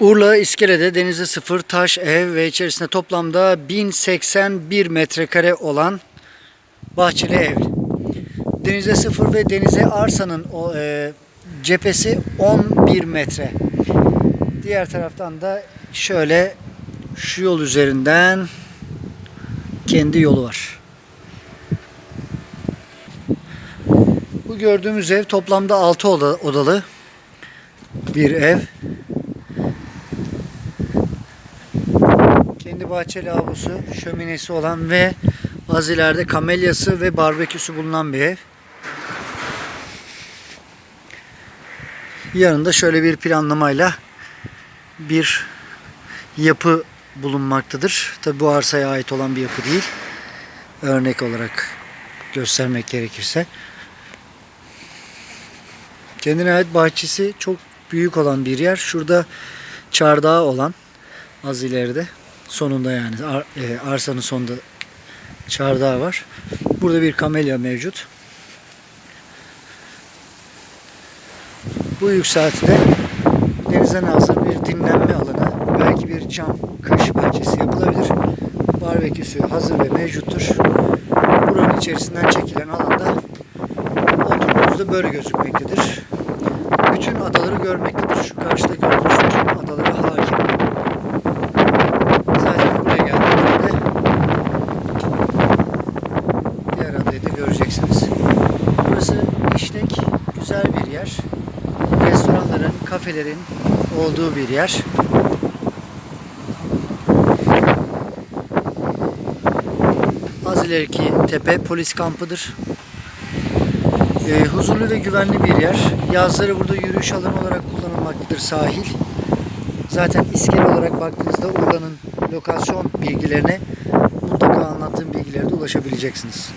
Urla İskele'de denize sıfır taş ev ve içerisinde toplamda 1081 metrekare olan bahçeli ev. Denize sıfır ve denize arsanın o, e, cephesi 11 metre. Diğer taraftan da şöyle şu yol üzerinden kendi yolu var. Bu gördüğümüz ev toplamda 6 oda, odalı bir ev. Kendi bahçe lavabosu, şöminesi olan ve az ileride kamelyası ve barbeküsü bulunan bir ev. Yanında şöyle bir planlamayla bir yapı bulunmaktadır. Tabi bu arsaya ait olan bir yapı değil. Örnek olarak göstermek gerekirse. Kendine ait bahçesi çok büyük olan bir yer. Şurada çardağı olan az ileride sonunda yani ar- e, arsanın sonunda çardağı var. Burada bir kamelya mevcut. Bu yükseltide denize nazır bir dinlenme alanı, belki bir cam kış bahçesi yapılabilir. Barbeküsü hazır ve mevcuttur. Buranın içerisinden çekilen alanda oturduğunuzda böyle gözükmektedir. Bütün adaları görmektedir. Şu karşıda gördüğünüz bütün adalara hakim. Zaten buraya geldiğinizde diğer adayı da göreceksiniz. Burası işlek, güzel bir yer. Restoranların, kafelerin olduğu bir yer. Az ileriki tepe polis kampıdır. Ee, huzurlu ve güvenli bir yer. Yazları burada yürüyüş alanı olarak kullanılmaktadır sahil. Zaten iskele olarak baktığınızda Urla'nın lokasyon bilgilerine mutlaka anlattığım bilgilere de ulaşabileceksiniz.